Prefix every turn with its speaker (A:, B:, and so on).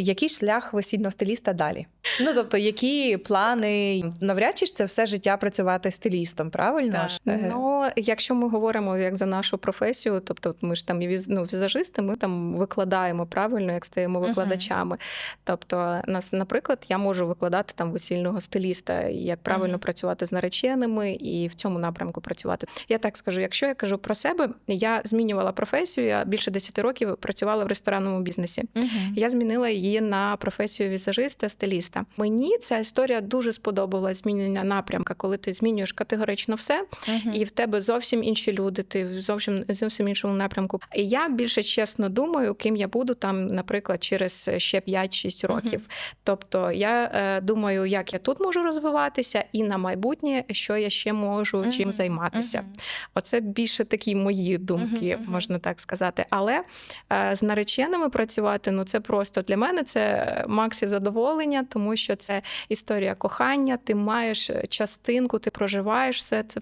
A: Який шлях весільного стиліста далі? Ну тобто, які плани? Навряд чи ж це все життя працювати стилістом, правильно?
B: Так. Ну, якщо ми говоримо як за нашу професію, тобто ми ж там і віз, ну, візажисти, ми там викладаємо правильно, як стаємо викладачами. Тобто, нас, наприклад, я можу викладати там весільного стиліста, як правильно
A: Мгм.
B: працювати з нареченими і в цьому напрямку працювати. Я так скажу, якщо я кажу про себе, я змінювала професію. Я більше 10 років працювала в ресторанному бізнесі.
A: мгм.
B: Я змінила її на професію візажиста, стиліста. Мені ця історія дуже сподобалась змінення напрямка, коли ти змінюєш категорично все,
A: Мгм.
B: і в тебе зовсім інші люди, ти в зовсім зовсім іншому напрямку. І я більше чесно думаю, ким я буду там, наприклад, через ще 5-6 років. Тобто я е, думаю, як я тут можу розвиватися, і на майбутнє, що я ще можу чим
A: Мгм.
B: займатися.
A: Мгм.
B: Оце більше такі мої думки,
A: мгм.
B: можна так сказати. Але е, з нареченими працювати, ну це просто для мене це максі задоволення, тому що це історія кохання. Ти маєш частинку, ти проживаєш все це.